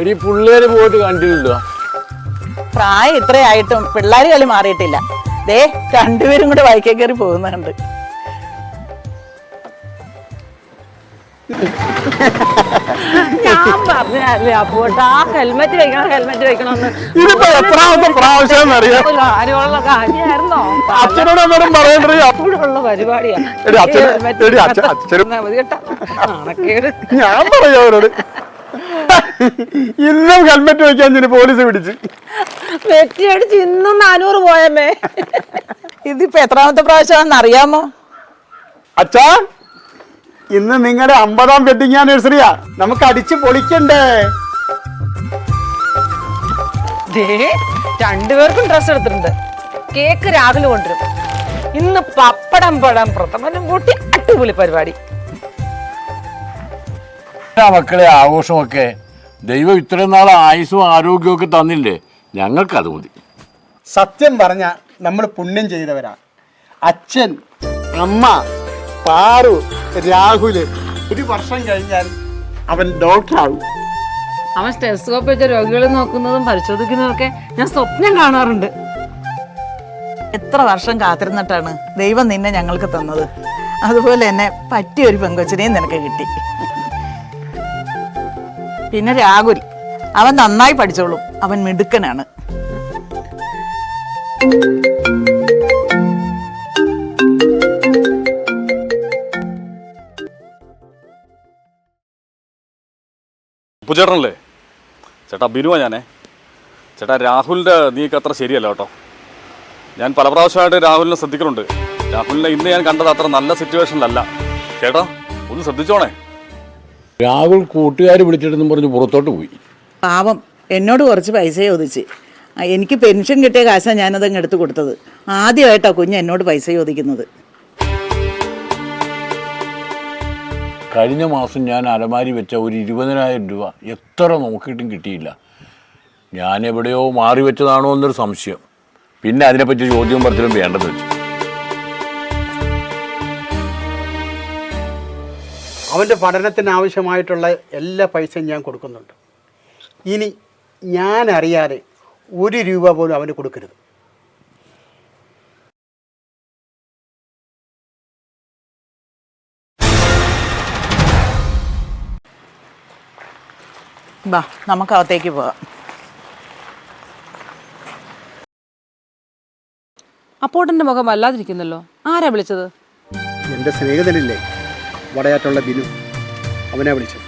എടി പിള്ളേര് പോയിട്ട് കണ്ടില്ലല്ലോ. പ്രായം ഇത്രയായിട്ടും പിള്ളേർ കളി മാറിയിട്ടില്ല. ദേ രണ്ടുപേരും കൂടെ വൈക്കേ കയറി പോകുന്നുണ്ട്. ഞാൻ പറഞ്ഞല്ലേ അപ്പോട്ടാ ഹെൽമെറ്റ് വെക്കണം ഹെൽമെറ്റ് വെക്കണമെന്ന്. ഇതിപ്പോ എത്രാമത്തെ പ്രാവശ്യം അറിയാം ഒരു കാര്യമുള്ള കാര്യമായിരുന്നോ? അച്ഛനോട് അപ്പോഴുള്ള ഞാൻ പറയാം അവരോട്. ഇന്നും ഹെൽമെറ്റ് വയ്ക്കാൻ ഞാൻ പോലീസ് പിടിച്ച്. വെറ്റിയടിച്ച് ഇന്നും നാനൂറ് പോയമ്മേ ഇതിപ്പോ എത്രാമത്തെ പ്രാവശ്യമാണെന്ന് അറിയാമോ? അച്ഛാ ഇന്ന് നിങ്ങളുടെ അമ്പതാം വെഡിങ് ആനിവേഴ്സറിയാ. നമുക്ക് അടിച്ച് പൊളിക്കണ്ടേ? ദേ രണ്ടുപേർക്കും ഡ്രസ് എടുത്തിട്ടുണ്ട്. കേക്ക് രാവിലെ കൊണ്ടുവരും. ഇന്ന് പപ്പടം പടം പ്രഥമനും കൂട്ടി അടിപൊളി പരിപാടി. മക്കളെ ആഘോഷമൊക്കെ. ദൈവം ഇത്രയും നാൾ ആയുസും ആരോഗ്യവും ഒക്കെ തന്നില്ലേ? ഞങ്ങൾക്ക് അത് മതി. സത്യം പറഞ്ഞ നമ്മൾ പുണ്യം ചെയ്തവരാ. അച്ഛൻ അമ്മ പാറു രാഹുൽ. ഒരു വർഷം കഴിഞ്ഞാൽ അവൻ ഡോക്ടറാവും അവൻ സ്റ്റെസ്കോപ്പ് വെച്ച രോഗികളെ നോക്കുന്നതും പരിശോധിക്കുന്നതും ഒക്കെ ഞാൻ സ്വപ്നം കാണാറുണ്ട്. എത്ര വർഷം കാത്തിരുന്നിട്ടാണ് ദൈവം നിന്നെ ഞങ്ങൾക്ക് തന്നത്? അതുപോലെ തന്നെ പറ്റിയ ഒരു പെങ്കൊച്ചിനെയും നിനക്ക് കിട്ടി. പിന്നെ രാഹുൽ അവൻ നന്നായി പഠിച്ചോളും. അവൻ മിടുക്കനാണ്. ചേട്ടനല്ലേ ചേട്ടാ ബിനുവാ ഞാനേ. ചേട്ടാ രാഹുലിന്റെ നീക്ക് അത്ര ശരിയല്ല കേട്ടോ. ഞാൻ പല പ്രാവശ്യമായിട്ട് രാഹുലിനെ ശ്രദ്ധിക്കുന്നുണ്ട് രാഹുലിനെ ഇന്ന് ഞാൻ കണ്ടത് അത്ര നല്ല സിറ്റുവേഷനിലല്ല ചേട്ടാ ഒന്ന് ശ്രദ്ധിച്ചോണേ. രാഹുൽ കൂട്ടുകാർ വിളിച്ചിട്ടെന്നും പറഞ്ഞ് പുറത്തോട്ട് പോയി. പാവം. എന്നോട് കുറച്ച് പൈസ ചോദിച്ച്. എനിക്ക് പെൻഷൻ കിട്ടിയ കാശാണ് ഞാനതങ്ങ് എടുത്തു കൊടുത്തത്. ആദ്യമായിട്ടാണ് കുഞ്ഞ് എന്നോട് പൈസ ചോദിക്കുന്നത്. കഴിഞ്ഞ മാസം ഞാൻ അലമാരി വെച്ച ഒരു ഇരുപതിനായിരം രൂപ എത്ര നോക്കിയിട്ടും കിട്ടിയില്ല. ഞാൻ എവിടെയോ മാറി വെച്ചതാണോ എന്നൊരു സംശയം. പിന്നെ അതിനെപ്പറ്റി ചോദ്യം പറച്ചിലും വേണ്ടെന്ന് വെച്ചു. അവന്റെ പഠനത്തിന് ആവശ്യമായിട്ടുള്ള എല്ലാ പൈസയും ഞാൻ കൊടുക്കുന്നുണ്ട്. ഇനി ഞാൻ അറിയാതെ ഒരു രൂപ പോലും അവന് കൊടുക്കരുത്. ബാ നമുക്ക് അകത്തേക്ക് പോവാം അപ്പോട്ടന്റെ മുഖം വല്ലാതിരിക്കുന്നല്ലോ. ആരാ വിളിച്ചത്? എന്റെ സ്നേഹിതനില്ലേ? വടയാറ്റുള്ള ബിനു അവനെ വിളിച്ചു.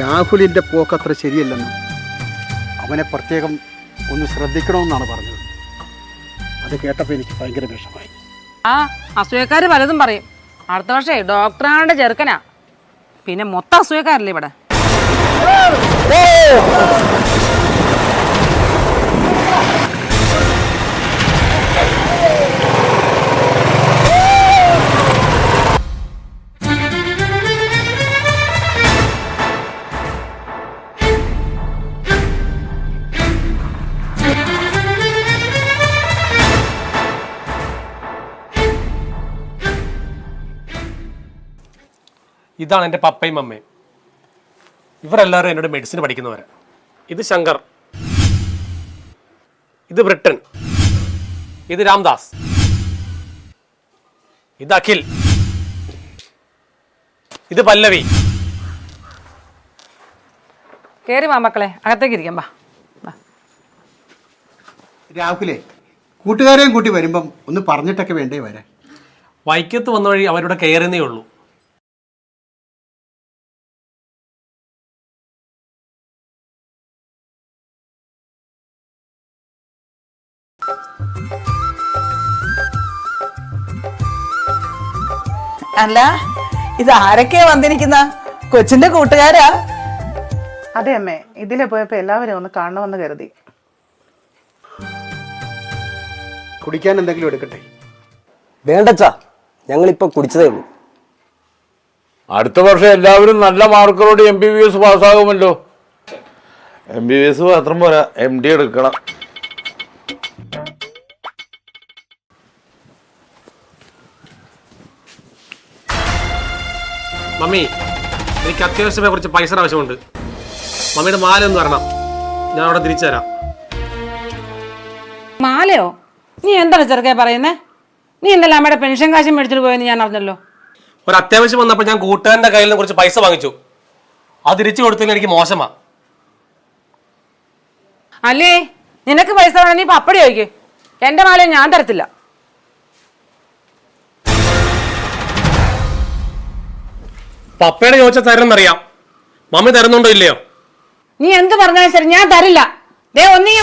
രാഹുലിന്റെ പോക്കത്ര ശരിയല്ലെന്ന് അവനെ പ്രത്യേകം ഒന്ന് ശ്രദ്ധിക്കണമെന്നാണ് പറഞ്ഞത്. അത് കേട്ടപ്പോൾ എനിക്ക് ഭയങ്കര വിഷമായി. ആ അസൂയക്കാർ പലതും പറയും. അടുത്ത വർഷേ ഡോക്ടറാണ് ചെറുക്കനാ. പിന്നെ മൊത്തം അസൂയക്കാരല്ലേ ഇവിടെ? ഇതാണ് എന്റെ പപ്പയും അമ്മയും. ഇവരെല്ലാവരും എന്നോട് മെഡിസിൻ പഠിക്കുന്നവരാ. ഇത് ശങ്കർ. ഇത് ബ്രിട്ടൻ. ഇത് രാംദാസ്. ഇത് അഖിൽ. ഇത് പല്ലവി. കേറി വാ മക്കളെ അകത്തേക്ക് ഇരിക്കാം വാ. രാഹുലേ കൂട്ടുകാരെയും കൂട്ടി വരുമ്പം ഒന്ന് പറഞ്ഞിട്ടൊക്കെ വേണ്ടേ വരാൻ? വൈക്കത്ത് വന്ന വഴി അവരുടെ കയറുന്നേ ഉള്ളൂ. അല്ല ഇത് ആരൊക്കെയാ വന്നിരിക്കുന്ന? കൊച്ചിന്റെ കൂട്ടുകാരാ? അതെ അമ്മേ ഇതിലെ പോയപ്പോ എല്ലാവരും ഒന്ന് കാണണമെന്ന് കരുതി. കുടിക്കാൻ എന്തെങ്കിലും എടുക്കട്ടെ? വേണ്ടച്ചാ ഞങ്ങളിപ്പോ കുടിച്ചതേ ഉള്ളൂ. അടുത്ത വർഷം എല്ലാവരും നല്ല മാർക്കറോട് എം ബി ബി എസ് പാസ്സാകുമല്ലോ. എം ബി ബി എസ് മാത്രം പോരാ എം ഡി എടുക്കണം. മമ്മി എനിക്ക് അത്യാവശ്യമായി കുറച്ച് പൈസ ആവശ്യമുണ്ട്. മമ്മിയുടെ മാല ഒന്ന് തരണം. ഞാൻ അവിടെ തിരിച്ചു തരാം. മാലയോ? നീ എന്താണ് ചെറുക്കെ പറയുന്നേ? നീ ഇന്നലെ അമ്മയുടെ പെൻഷൻ കാശ് മേടിച്ചിട്ട് പോയെന്ന് ഞാൻ അറിഞ്ഞല്ലോ. ഒരു അത്യാവശ്യം വന്നപ്പോൾ ഞാൻ കൂട്ടുകാരന്റെ കയ്യിൽ നിന്ന് കുറച്ച് പൈസ വാങ്ങിച്ചു. അത് തിരിച്ചു കൊടുത്തതിൽ എനിക്ക് മോശമാ. അല്ലേ? നിനക്ക് പൈസ വേണം? നീ പപ്പടി ചോദിക്കും. എന്റെ മാല ഞാൻ തരത്തില്ല. പപ്പയുടെ ചോദിച്ചാൽ തരുമെന്നറിയാം. മമ്മി തരുന്നുണ്ടോ ഇല്ലയോ? നീ എന്ത് പറഞ്ഞാലും ശരി ഞാൻ തരില്ല. ദേ ഒന്നീ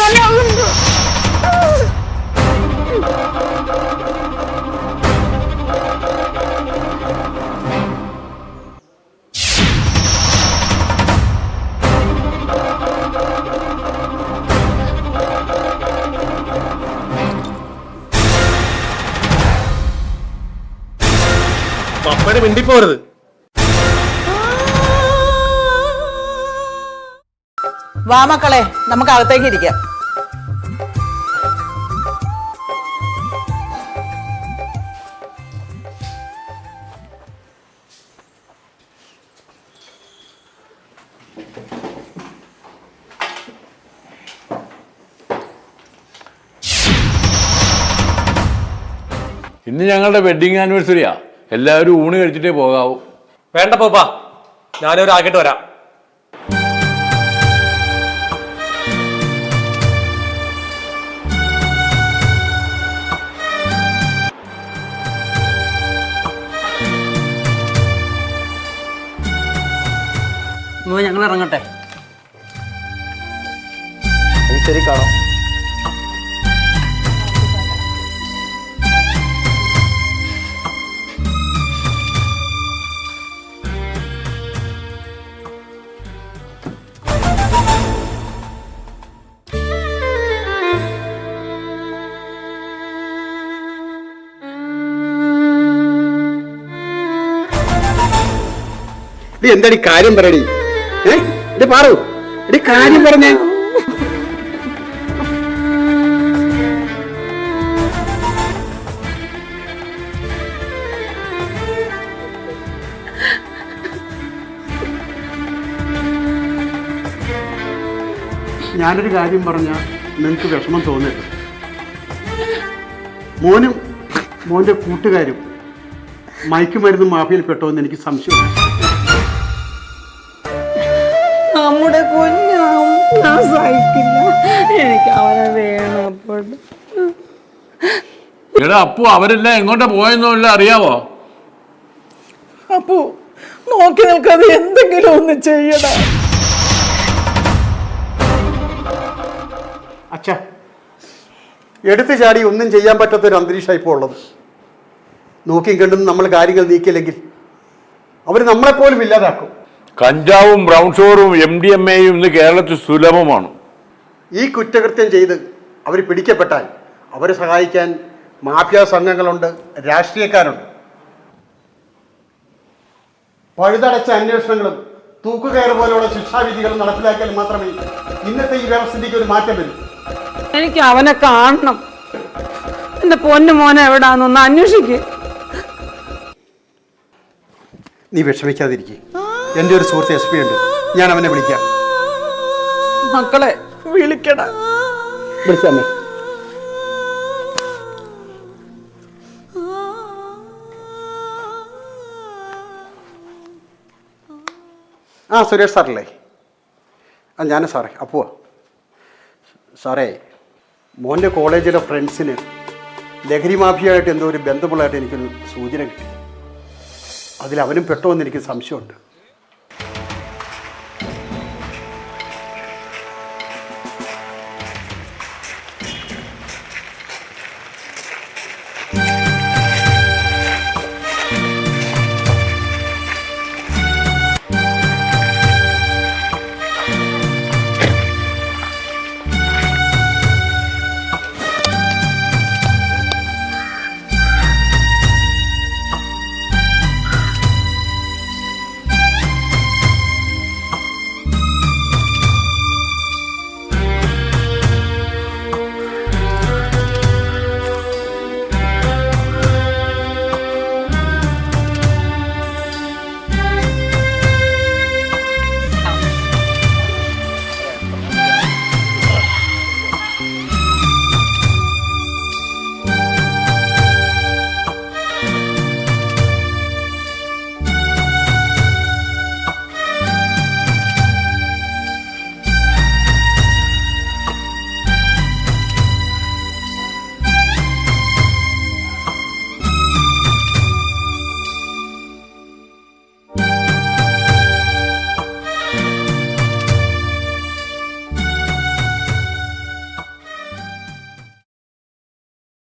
പപ്പയുടെ മിണ്ടിപ്പോരുത്. വാ മക്കളെ നമുക്ക് അകത്തേക്ക് ഇരിക്കാം. ഇന്ന് ഞങ്ങളുടെ വെഡിങ് ആനിവേഴ്സറിയാ എല്ലാവരും ഊണ് കഴിച്ചിട്ടേ പോകാവൂ. വേണ്ട പോപ്പാ. ഞാനൊരു ആക്കിയിട്ട് വരാം ഞങ്ങൾ ഇറങ്ങട്ടെ. ശരി കാണാം. എന്താടി കാര്യം പറയടി? ഏ പാറു. എടി കാര്യം പറഞ്ഞേ. ഞാനൊരു കാര്യം പറഞ്ഞ നിനക്ക് വിഷമം തോന്നരുത്. മോനും മോന്റെ കൂട്ടുകാരും മയക്കുമരുന്ന് മാഫിയിൽ പെട്ടോ എന്ന് എനിക്ക് സംശയമുണ്ട്. നമ്മുടെ കുഞ്ഞാവും ഞാൻ സഹിക്കില്ല. എനിക്ക് അവനെ വേണം അപ്പോൾ. എടാ അപ്പു അവരെല്ലാം എങ്ങോട്ടാ പോയെന്നുള്ള അറിയാവോ? അപ്പു നോക്കി നിൽക്കാതെ എന്തെങ്കിലും ഒന്ന് ചെയ്യടാ. അച്ഛ എടുത്തു ചാടി ഒന്നും ചെയ്യാൻ പറ്റാത്ത ഒരു അന്തരീക്ഷമാണ് ഇപ്പോൾ ഉള്ളത്. നോക്കിയും കണ്ടും നമ്മൾ കാര്യങ്ങൾ നീക്കിയില്ലെങ്കിൽ അവർ നമ്മളെപ്പോലും ഇല്ലാതാക്കും. കഞ്ചാവും ബ്രൗൺ ഷുഗറും എം ഡി എം എയും ഇന്ന് കേരളത്തിൽ സുലഭമാണ്. ഈ കുറ്റകൃത്യം ചെയ്ത് അവർ പിടിക്കപ്പെട്ടാൽ അവരെ സഹായിക്കാൻ മാഫിയ സംഘങ്ങളുണ്ട് രാഷ്ട്രീയക്കാരുണ്ട്. പഴുതടച്ച അന്വേഷണങ്ങളും തൂക്കുകയർ പോലെയുള്ള ശിക്ഷാവിധികളും നടപ്പിലാക്കിയാൽ മാത്രമേ ഇന്നത്തെ ഈ വ്യവസ്ഥയ്ക്ക് ഒരു മാറ്റം വരൂ. എനിക്ക് അവനെ കാണണം. എന്റെ പൊന്നു മോനെ എവിടാന്നൊന്ന് അന്വേഷിക്കേ. നീ വിഷമിക്കാതിരിക്കുക എന്റെ ഒരു സുഹൃത്ത് എസ് പി ഉണ്ട്. ഞാൻ അവനെ വിളിക്കാം. മക്കളെ വിളിക്കട. വിളിച്ചാമേ ആ സുരേഷ് സാറല്ലേ? ആ ഞാൻ സാറേ. അപ്പോ സാറേ മോന്റെ കോളേജിലെ ഫ്രണ്ട്സിന് ലഹരി മാഫിയായിട്ട് എന്തോ ഒരു ബന്ധമുള്ളതായിട്ട് എനിക്കൊരു സൂചന കിട്ടി. അതിൽ അവനും പെട്ടോ എന്ന് എനിക്ക് സംശയമുണ്ട്.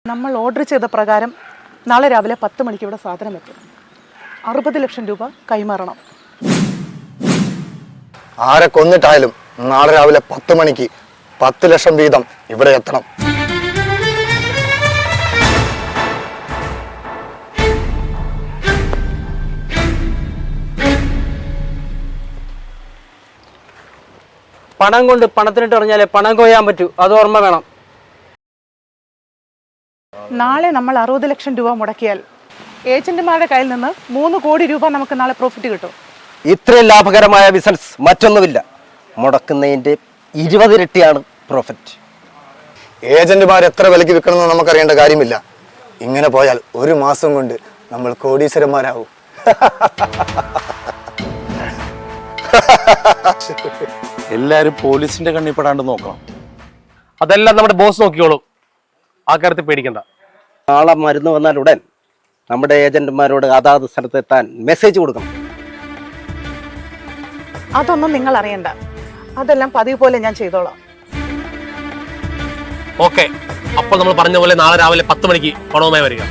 നമ്മൾ ഓർഡർ ചെയ്ത പ്രകാരം നാളെ രാവിലെ പത്ത് മണിക്ക് ഇവിടെ സാധനം എത്തും. അറുപത് ലക്ഷം രൂപ കൈമാറണം. ആരെ കൊന്നിട്ടായാലും നാളെ രാവിലെ പത്ത് മണിക്ക് പത്ത് ലക്ഷം വീതം ഇവിടെ എത്തണം. പണം കൊണ്ട് പണത്തിനിട്ട് പറഞ്ഞാലേ പണം കൊയ്യാൻ പറ്റൂ. അത് ഓർമ്മ വേണം. നാളെ നമ്മൾ അറുപത് ലക്ഷം രൂപ മുടക്കിയാൽ ഏജന്റുമാരുടെ കയ്യിൽ നിന്ന് മൂന്ന് കോടി രൂപ നമുക്ക് നാളെ പ്രോഫിറ്റ് കിട്ടും. ഇത്രയും ലാഭകരമായ ബിസിനസ് മറ്റൊന്നുമില്ല. മുടക്കുന്നതിന്റെ ഇരുപതിരട്ടിയാണ് പ്രോഫിറ്റ് ഏജന്റുമാർ എത്ര വിലയ്ക്ക് വിൽക്കണമെന്ന് നമുക്കറിയേണ്ട കാര്യമില്ല. ഇങ്ങനെ പോയാൽ ഒരു മാസം കൊണ്ട് നമ്മൾ കോടീശ്വരന്മാരാവും. എല്ലാരും പോലീസിന്റെ കണ്ണിൽ പെടാണ്ട് നോക്കണം. അതെല്ലാം നമ്മുടെ ബോസ് നോക്കിയോളും ആ പേടിക്കേണ്ട പേടിക്കണ്ട. നാളെ മരുന്ന് വന്നാൽ ഉടൻ നമ്മുടെ ഏജന്റുമാരോട് അതാത് സ്ഥലത്തെത്താൻ മെസ്സേജ് കൊടുക്കണം. അതൊന്നും നിങ്ങൾ അറിയണ്ട അതെല്ലാം പതിവ് പോലെ ഞാൻ ചെയ്തോളാം. ഓക്കെ. അപ്പോൾ നമ്മൾ പറഞ്ഞ പോലെ നാളെ രാവിലെ പത്ത് മണിക്ക് പണവുമായി വരിക.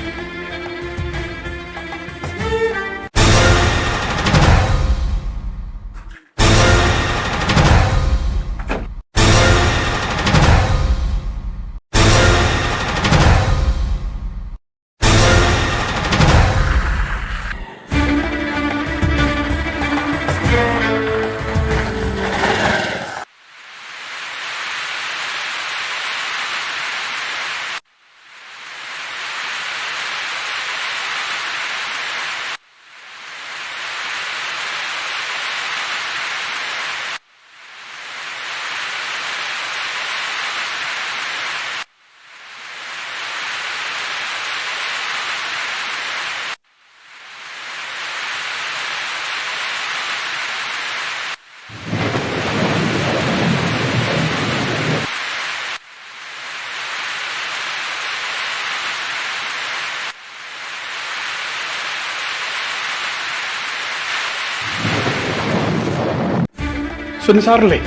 സുനി സാറല്ലേ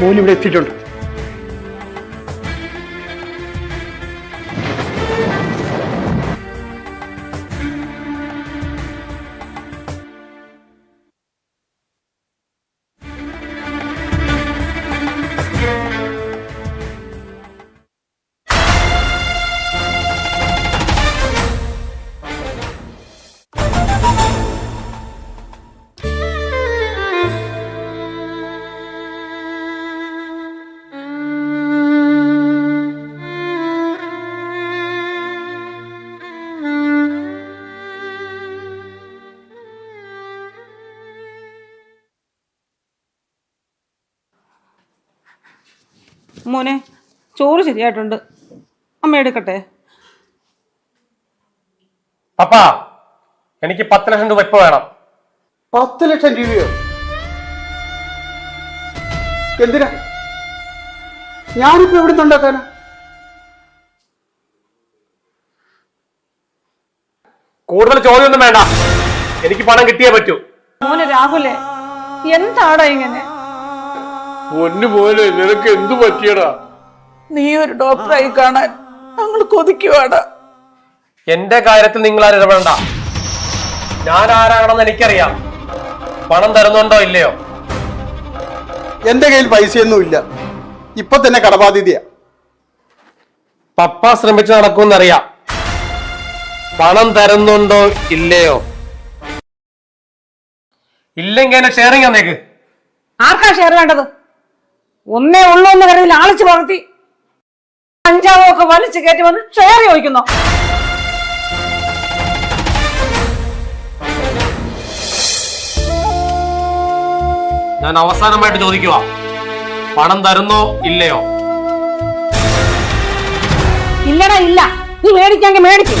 മോൻ ഇവിടെ എത്തിയിട്ടുണ്ട്. മോനെ ചോറ് ശരിയായിട്ടുണ്ട്. അമ്മ എടുക്കട്ടെ? പപ്പാ എനിക്ക് പത്ത് ലക്ഷം രൂപ ഇപ്പൊ വേണം. പത്ത് ലക്ഷം രൂപയോ? എന്തിനാ? ഞാനിപ്പോ എവിടെ ഉണ്ടാക്കാനാ? കൂടുതൽ ചോദ്യമൊന്നും വേണ്ട. എനിക്ക് പണം കിട്ടിയേ പറ്റൂ. മോനെ രാഹുലേ എന്താടാ ഇങ്ങനെ? പൊന്നു പോലെ നിനക്ക് എന്തു പറ്റിയടാ? നീ ഒരു ഡോക്ടറായി കാണാൻ ഞങ്ങൾ കൊതിക്കുവാടാ എന്റെ കാര്യത്തിൽ നിങ്ങൾ ആരും ഇടപെടണ്ട. ഞാൻ ആരാണെന്ന് എനിക്കറിയാം. പണം തരുന്നുണ്ടോ ഇല്ലയോ? എന്റെ കയ്യിൽ പൈസയൊന്നും ഇല്ല. ഇപ്പൊ തന്നെ കടബാധ്യതയാ. പപ്പ ശ്രമിച്ചു നടക്കുമെന്നറിയാം. പണം തരുന്നുണ്ടോ ഇല്ലയോ? ഇല്ലെങ്കിൽ എന്നെ ഷെയറിങ് തന്നേക്ക് ആർക്കാ ഷെയർ വേണ്ടത്? ഒന്നേ ഉള്ളൂ എന്ന് കരുതി ലാളിച്ച് വളർത്തി കഞ്ചാവും ഒക്കെ വലിച്ചു കയറ്റി വന്ന് ഷെയർ ചോദിക്കുന്നു ഞാൻ അവസാനമായിട്ട് ചോദിക്കുക പണം തരുന്നോ ഇല്ലയോ? ഇല്ലടാ ഇല്ല. നീ മേടിക്കാങ്കി മേടിക്കും.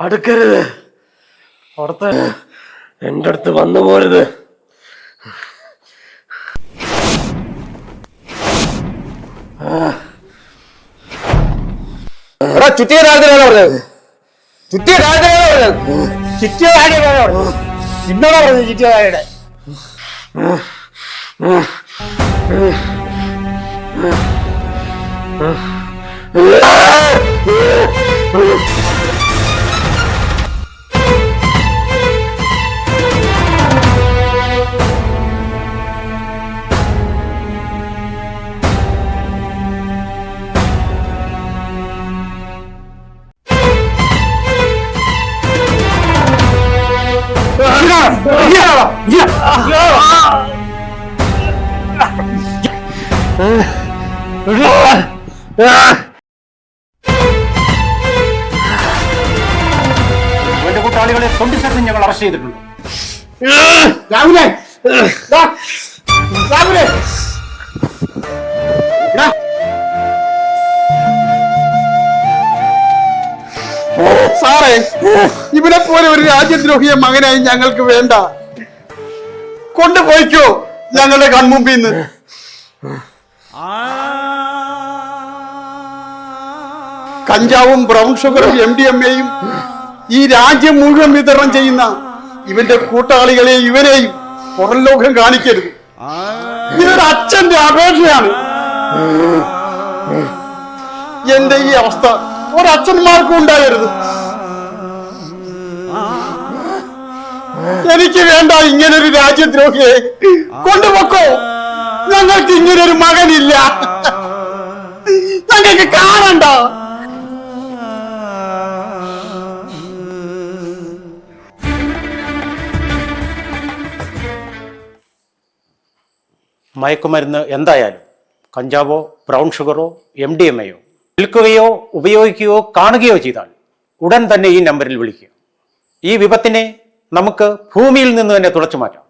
അടുക്കരുത്. അവിടുത്തെ എന്റെ അടുത്ത് വന്നു പോരുത്. ചുറ്റിയ രാജ്യമാണ് പറഞ്ഞത്. ചുറ്റിയ പറഞ്ഞത്. ചുറ്റിയ പറഞ്ഞത്. ചുറ്റിയ ഇവന്റെ രാഹുലേ. രാഹുലേ. സാറേ ഇവനെ പോലെ ഒരു രാജ്യദ്രോഹിയെ മകനായി ഞങ്ങൾക്ക് വേണ്ട. കൊണ്ടുപോയിക്കോ ഞങ്ങളുടെ കൺമുമ്പിൽ നിന്ന് കഞ്ചാവും ബ്രൗൺ ഷുഗറും എം ഡി എം എയും ഈ രാജ്യം മുഴുവൻ വിതരണം ചെയ്യുന്ന ഇവന്റെ കൂട്ടാളികളെ ഇവനെയും പുറം ലോകം കാണിക്കരുത്. ഇതൊരു അച്ഛന്റെ അപേക്ഷയാണ്. എന്റെ ഈ അവസ്ഥ ഒരച്ഛന്മാർക്കും ഉണ്ടാകരുത് എനിക്ക് വേണ്ട ഇങ്ങനൊരു രാജ്യദ്രോഹിയെ കൊണ്ടുപോക്കോ. ഞങ്ങൾക്ക് ഇങ്ങനൊരു മകനില്ല. ഞങ്ങൾക്ക് കാണണ്ട. മയക്കുമരുന്ന് എന്തായാലും? കഞ്ചാവോ ബ്രൗൺ ഷുഗറോ എം ഡി എം എയോ വിൽക്കുകയോ ഉപയോഗിക്കുകയോ കാണുകയോ ചെയ്താൽ ഉടൻ തന്നെ ഈ നമ്പറിൽ വിളിക്കുക. ഈ വിപത്തിനെ നമുക്ക് ഭൂമിയിൽ നിന്ന് തന്നെ തുടച്ചു മാറ്റാം.